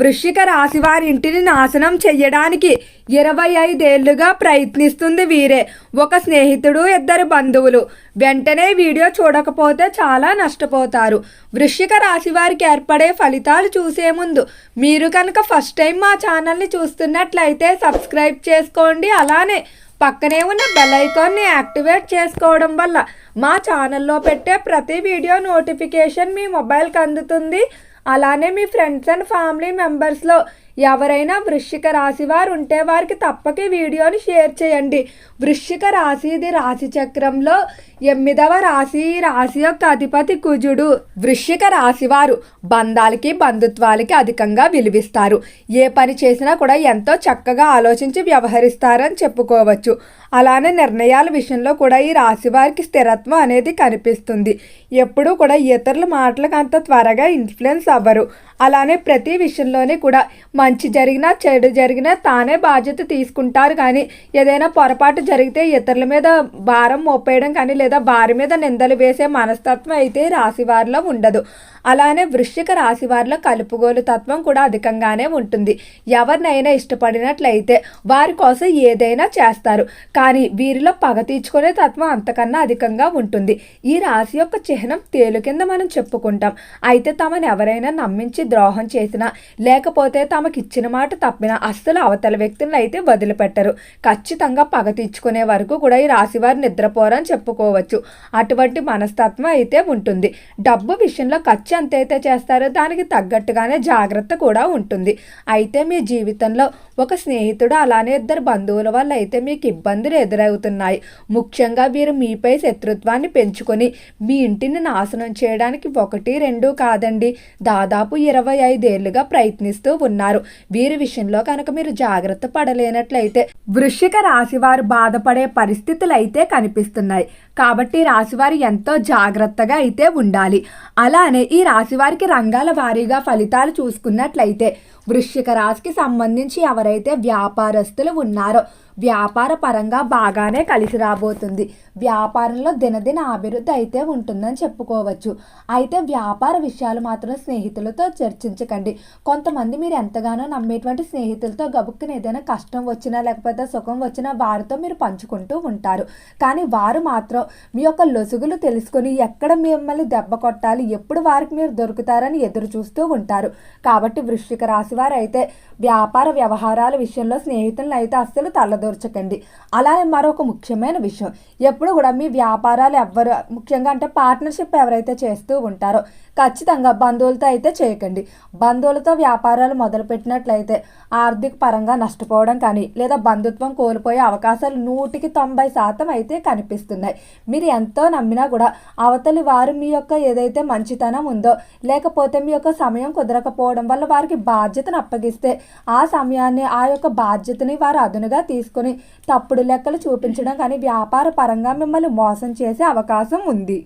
వృశ్చిక రాశి వారి ఇంటిని నాశనం చెయ్యడానికి ఇరవై ఐదేళ్ళుగా ప్రయత్నిస్తుంది వీరే. ఒక స్నేహితుడు ఇద్దరు బంధువులు. వెంటనే వీడియో చూడకపోతే చాలా నష్టపోతారు. వృశ్చిక రాశి వారికి ఏర్పడే ఫలితాలు చూసే ముందు మీరు కనుక ఫస్ట్ టైం మా ఛానల్ని చూస్తున్నట్లయితే సబ్స్క్రైబ్ చేసుకోండి. అలానే పక్కనే ఉన్న బెల్ ఐకాన్ని యాక్టివేట్ చేసుకోవడం వల్ల మా ఛానల్లో పెట్టే ప్రతి వీడియో నోటిఫికేషన్ మీ మొబైల్కి అందుతుంది. అలానే మీ ఫ్రెండ్స్ అండ్ ఫ్యామిలీ మెంబర్స్లో ఎవరైనా వృశ్చిక రాశి వారు ఉంటే వారికి తప్పక వీడియోని షేర్ చేయండి. వృశ్చిక రాశిది రాశి చక్రంలో ఎనిమిదవ రాశి ఈ రాశి యొక్క అధిపతి కుజుడు. వృశ్చిక రాశి వారు బంధాలకి బంధుత్వాలకి అధికంగా విలువిస్తారు. ఏ పని చేసినా కూడా ఎంతో చక్కగా ఆలోచించి వ్యవహరిస్తారని చెప్పుకోవచ్చు. అలానే నిర్ణయాల విషయంలో కూడా ఈ రాశి వారికి స్థిరత్వం అనేది కనిపిస్తుంది. ఎప్పుడూ కూడా ఇతరుల మాటలకు అంత త్వరగా ఇన్ఫ్లుయెన్స్ అవ్వరు. అలానే ప్రతి విషయంలోనే కూడా మంచి జరిగినా చెడు జరిగినా తానే బాధ్యత తీసుకుంటారు కానీ ఏదైనా పొరపాటు జరిగితే ఇతరుల మీద భారం మోపేయడం కానీ లేదా వారి మీద నిందలు వేసే మనస్తత్వం అయితే రాశివారిలో ఉండదు. అలానే వృశ్చిక రాశివారిలో కలుపుగోలు తత్వం కూడా అధికంగానే ఉంటుంది. ఎవరినైనా ఇష్టపడినట్లయితే వారి కోసం ఏదైనా చేస్తారు. కానీ వీరిలో పగ తీర్చుకునే తత్వం అంతకన్నా అధికంగా ఉంటుంది. ఈ రాశి యొక్క చిహ్నం తేలు కింద మనం చెప్పుకుంటాం. అయితే తమను ఎవరైనా నమ్మించి ద్రోహం చేసినా లేకపోతే తమకి ఇచ్చిన మాట తప్పిన అస్సలు అవతల వ్యక్తులను అయితే వదిలిపెట్టరు. ఖచ్చితంగా పగ తీర్చుకునే వరకు కూడా ఈ రాశివారు నిద్రపోరని చెప్పుకోవచ్చు. అటువంటి మనస్తత్వం అయితే ఉంటుంది. డబ్బు విషయంలో ఖర్చు ఎంత అయితే చేస్తారో దానికి తగ్గట్టుగానే జాగ్రత్త కూడా ఉంటుంది. అయితే మీ జీవితంలో ఒక స్నేహితుడు అలానే ఇద్దరు బంధువుల వల్ల అయితే మీకు ఇబ్బందులు ఎదురవుతున్నాయి. ముఖ్యంగా వీరు మీపై శత్రుత్వాన్ని పెంచుకొని మీ ఇంటిని నాశనం చేయడానికి ఒకటి రెండు కాదండి. దాదాపు ఇరవై ఐదేళ్ళుగా ప్రయత్నిస్తూ ఉన్నారు. వీరి విషయంలో కనుక మీరు జాగ్రత్త పడలేనట్లయితే వృశ్చిక రాశి వారు బాధపడే పరిస్థితులు అయితే కనిపిస్తున్నాయి. కాబట్టి రాశివారు ఎంతో జాగ్రత్తగా అయితే ఉండాలి. అలానే ఈ రాశివారికి రంగాల వారీగా ఫలితాలు చూసుకున్నట్లయితే వృశ్చిక రాశికి సంబంధించి ఎవరైతే వ్యాపారస్తులు ఉన్నారో వ్యాపార పరంగా బాగానే కలిసి రాబోతుంది. వ్యాపారంలో దినదిన అభివృద్ధి అయితే ఉంటుందని చెప్పుకోవచ్చు. అయితే వ్యాపార విషయాలు మాత్రం స్నేహితులతో చర్చించకండి. కొంతమంది మీరు ఎంతగానో నమ్మేటువంటి స్నేహితులతో గబుక్కున ఏదైనా కష్టం వచ్చినా లేకపోతే సుఖం వచ్చినా వారితో మీరు పంచుకుంటూ ఉంటారు. కానీ వారు మాత్రం మీ యొక్క లొసుగులు తెలుసుకొని ఎక్కడ మిమ్మల్ని దెబ్బ కొట్టాలి ఎప్పుడు వారికి మీరు దొరుకుతారని ఎదురు చూస్తూ ఉంటారు. కాబట్టి వృశ్చిక రాశి వారు అయితే వ్యాపార వ్యవహారాల విషయంలో స్నేహితులను అయితే అస్సలు తలదూర్చకండి. అలానే మరొక ముఖ్యమైన విషయం ఎప్పుడు కూడా మీ వ్యాపారాలు ఎవ్వరు ముఖ్యంగా అంటే పార్ట్నర్షిప్ ఎవరైతే చేస్తూ ఉంటారో ఖచ్చితంగా బంధువులతో అయితే చేయకండి. బంధువులతో వ్యాపారాలు మొదలుపెట్టినట్లయితే ఆర్థిక పరంగా నష్టపోవడం కానీ లేదా బంధుత్వం కోల్పోయే అవకాశాలు నూటికి తొంభై శాతం అయితే కనిపిస్తున్నాయి. మీరు ఎంతో నమ్మినా కూడా అవతలి వారు మీ యొక్క ఏదైతే మంచితనం ఉందో లేకపోతే మీ యొక్క సమయం కుదరకపోవడం వల్ల వారికి బాధ్యతను అప్పగిస్తే ఆ సమయాన్ని ఆ యొక్క బాధ్యతని వారు అదునుగా తీసుకొని తప్పుడు లెక్కలు చూపించడం కానీ వ్యాపార పరంగా మిమ్మల్ని మోసం చేసే అవకాశం ఉంది.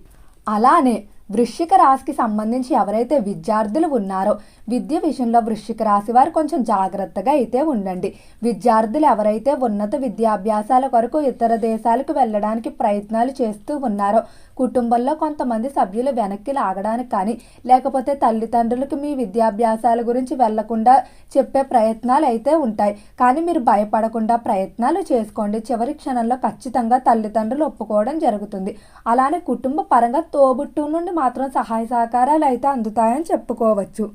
అలానే వృశ్చిక రాశికి సంబంధించి ఎవరైతే విద్యార్థులు ఉన్నారో విద్య విషయంలో వృశ్చిక రాశి వారు కొంచెం జాగ్రత్తగా అయితే ఉండండి. విద్యార్థులు ఎవరైతే ఉన్నత విద్యాభ్యాసాల కొరకు ఇతర దేశాలకు వెళ్ళడానికి ప్రయత్నాలు చేస్తూ ఉన్నారో కుటుంబంలో కొంతమంది సభ్యులు వెనక్కి లాగడానికి కానీ లేకపోతే తల్లిదండ్రులకు మీ విద్యాభ్యాసాల గురించి వెళ్ళకుండా చెప్పే ప్రయత్నాలు అయితే ఉంటాయి. కానీ మీరు భయపడకుండా ప్రయత్నాలు చేసుకోండి. చివరి క్షణంలో ఖచ్చితంగా తల్లిదండ్రులు ఒప్పుకోవడం జరుగుతుంది. అలానే కుటుంబ పరంగా తోబుట్టు నుండి మాత్రం సహాయ సహకారాలు అయితే అందుతాయని చెప్పుకోవచ్చు.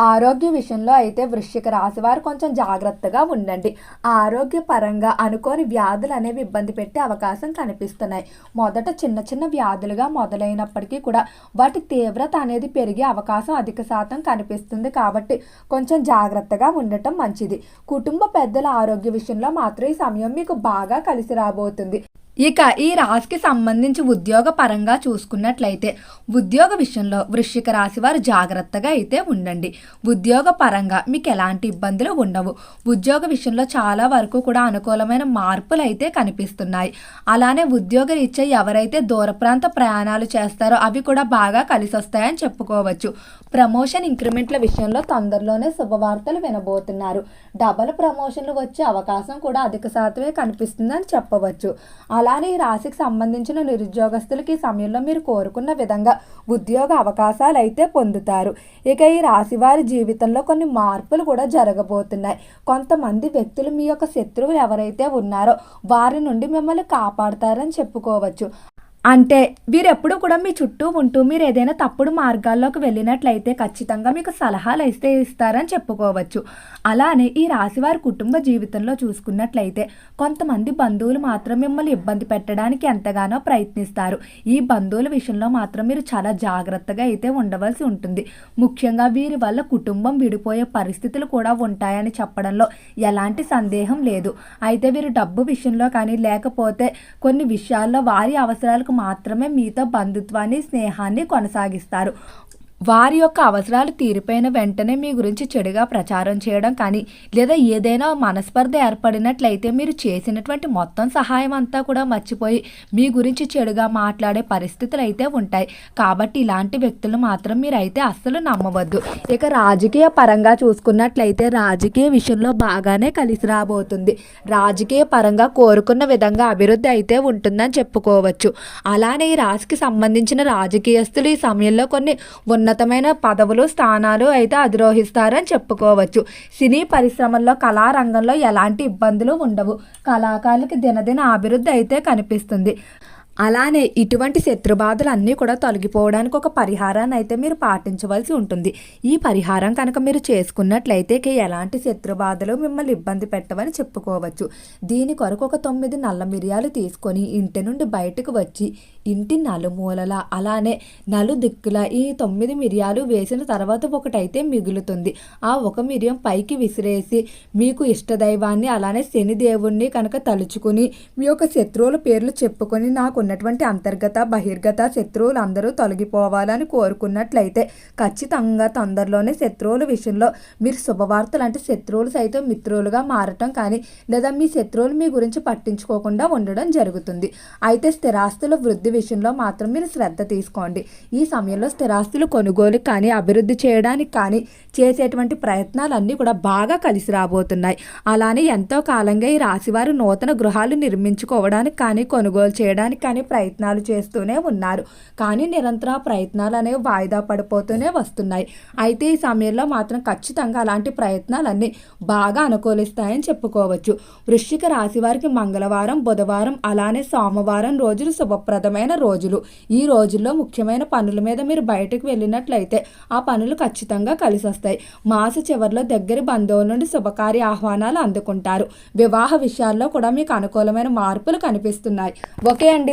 ఆరోగ్య విషయంలో అయితే వృశ్చిక రాశి వారు కొంచెం జాగ్రత్తగా ఉండండి. ఆరోగ్యపరంగా అనుకోని వ్యాధులు అనేవి ఇబ్బంది పెట్టే అవకాశం కనిపిస్తున్నాయి. మొదట చిన్న చిన్న వ్యాధులుగా మొదలైనప్పటికీ కూడా వాటి తీవ్రత అనేది పెరిగే అవకాశం అధిక శాతం కనిపిస్తుంది. కాబట్టి కొంచెం జాగ్రత్తగా ఉండటం మంచిది. కుటుంబ పెద్దల ఆరోగ్య విషయంలో మాత్రం ఈ సమయం మీకు బాగా కలిసి రాబోతుంది. ఇక ఈ రాశికి సంబంధించి ఉద్యోగ పరంగా చూసుకున్నట్లయితే ఉద్యోగ విషయంలో వృశ్చిక రాశి వారు జాగ్రత్తగా అయితే ఉండండి. ఉద్యోగ పరంగా మీకు ఎలాంటి ఇబ్బందులు ఉండవు. ఉద్యోగ విషయంలో చాలా వరకు కూడా అనుకూలమైన మార్పులు అయితే కనిపిస్తున్నాయి. అలానే ఉద్యోగ రీత్యా ఎవరైతే దూర ప్రాంత ప్రయాణాలు చేస్తారో అవి కూడా బాగా కలిసి వస్తాయని చెప్పుకోవచ్చు. ప్రమోషన్ ఇంక్రిమెంట్ల విషయంలో తొందరలోనే శుభవార్తలు వినబోతున్నారు. డబల్ ప్రమోషన్లు వచ్చే అవకాశం కూడా అధిక శాతమే కనిపిస్తుందని చెప్పవచ్చు. అలానే ఈ రాశికి సంబంధించిన నిరుద్యోగస్తులకి ఈ సమయంలో మీరు కోరుకున్న విధంగా ఉద్యోగ అవకాశాలు అయితే పొందుతారు. ఇక ఈ రాశి వారి జీవితంలో కొన్ని మార్పులు కూడా జరగబోతున్నాయి. కొంతమంది వ్యక్తులు మీ యొక్క శత్రువులు ఎవరైతే ఉన్నారో వారి నుండి మిమ్మల్ని కాపాడతారని చెప్పుకోవచ్చు. అంటే వీరెప్పుడు కూడా మీ చుట్టూ ఉంటూ మీరు ఏదైనా తప్పుడు మార్గాల్లోకి వెళ్ళినట్లయితే ఖచ్చితంగా మీకు సలహాలు ఇస్తే ఇస్తారని చెప్పుకోవచ్చు. అలానే ఈ రాశివారి కుటుంబ జీవితంలో చూసుకున్నట్లయితే కొంతమంది బంధువులు మాత్రం మిమ్మల్ని ఇబ్బంది పెట్టడానికి ఎంతగానో ప్రయత్నిస్తారు. ఈ బంధువుల విషయంలో మాత్రం మీరు చాలా జాగ్రత్తగా అయితే ఉండవలసి ఉంటుంది. ముఖ్యంగా వీరి వల్ల కుటుంబం విడిపోయే పరిస్థితులు కూడా ఉంటాయని చెప్పడంలో ఎలాంటి సందేహం లేదు. అయితే వీరు డబ్బు విషయంలో కానీ లేకపోతే కొన్ని విషయాల్లో వారి అవసరాలకు మాత్రమే మీతో బంధుత్వాన్ని స్నేహాన్ని కొనసాగిస్తారు. వారి యొక్క అవసరాలు తీరిపోయిన వెంటనే మీ గురించి చెడుగా ప్రచారం చేయడం కానీ లేదా ఏదైనా మనస్పర్ధ ఏర్పడినట్లయితే మీరు చేసినటువంటి మొత్తం సహాయం అంతా కూడా మర్చిపోయి మీ గురించి చెడుగా మాట్లాడే పరిస్థితులు అయితే ఉంటాయి. కాబట్టి ఇలాంటి వ్యక్తులు మాత్రం మీరైతే అస్సలు నమ్మవద్దు. ఇక రాజకీయ పరంగా చూసుకున్నట్లయితే రాజకీయ విషయంలో బాగానే కలిసి రాబోతుంది. రాజకీయ పరంగా కోరుకున్న విధంగా అభివృద్ధి అయితే ఉంటుందని చెప్పుకోవచ్చు. అలానే ఈ రాశికి సంబంధించిన రాజకీయస్తులు ఈ సమయంలో కొన్ని ఉన్నతమైన పదవులు స్థానాలు అయితే అధిరోహిస్తారని చెప్పుకోవచ్చు. సినీ పరిశ్రమల్లో కళారంగంలో ఎలాంటి ఇబ్బందులు ఉండవు. కళాకారులకి దినదిన అభివృద్ధి అయితే కనిపిస్తుంది. అలానే ఇటువంటి శత్రుబాధలు అన్నీ కూడా తొలగిపోవడానికి ఒక పరిహారాన్ని అయితే మీరు పాటించవలసి ఉంటుంది. ఈ పరిహారం కనుక మీరు చేసుకున్నట్లయితే ఎలాంటి శత్రుబాధలు మిమ్మల్ని ఇబ్బంది పెట్టవని చెప్పుకోవచ్చు. దీని కొరకు ఒక తొమ్మిది నల్ల మిరియాలు తీసుకొని ఇంటి నుండి బయటకు వచ్చి ఇంటి నలుమూలల అలానే నలు దిక్కుల ఈ తొమ్మిది మిరియాలు వేసిన తర్వాత ఒకటైతే మిగులుతుంది. ఆ ఒక మిరియం పైకి విసిరేసి మీకు ఇష్టదైవాన్ని అలానే శనిదేవుణ్ణి కనుక తలుచుకుని మీ యొక్క శత్రువుల పేర్లు చెప్పుకొని నాకు ఉన్నటువంటి అంతర్గత బహిర్గత శత్రువులు అందరూ తొలగిపోవాలని కోరుకున్నట్లయితే ఖచ్చితంగా తొందరలోనే శత్రువుల విషయంలో మీరు శుభవార్తలు అంటే శత్రువులు సైతం మిత్రులుగా మారటం కానీ లేదా మీ శత్రువులు మీ గురించి పట్టించుకోకుండా ఉండడం జరుగుతుంది. అయితే స్థిరాస్తుల వృద్ధి విషయంలో మాత్రం మీరు శ్రద్ధ తీసుకోండి. ఈ సమయంలో స్థిరాస్తులు కొనుగోలు కానీ అభివృద్ధి చేయడానికి కానీ చేసేటువంటి ప్రయత్నాలన్నీ కూడా బాగా కలిసి రాబోతున్నాయి. అలానే ఎంతో కాలంగా ఈ రాశివారు నూతన గృహాలు నిర్మించుకోవడానికి కానీ కొనుగోలు చేయడానికి కానీ ప్రయత్నాలు చేస్తూనే ఉన్నారు. కానీ నిరంతర ప్రయత్నాలు అనేవి వాయిదా పడిపోతూనే వస్తున్నాయి. అయితే ఈ సమయంలో మాత్రం ఖచ్చితంగా అలాంటి ప్రయత్నాలన్నీ బాగా అనుకూలిస్తాయని చెప్పుకోవచ్చు. వృశ్చిక రాశి వారికి మంగళవారం బుధవారం అలానే సోమవారం రోజులు శుభప్రదమైన రోజులు. ఈ రోజుల్లో ముఖ్యమైన పనుల మీద మీరు బయటకు వెళ్ళినట్లయితే ఆ పనులు ఖచ్చితంగా కలిసి వస్తాయి మాస చివరిలో దగ్గరి బంధువుల నుండి శుభకార్య ఆహ్వానాలు అందుకుంటారు. వివాహ విషయాల్లో కూడా మీకు అనుకూలమైన మార్పులు కనిపిస్తున్నాయి. ఓకే అండి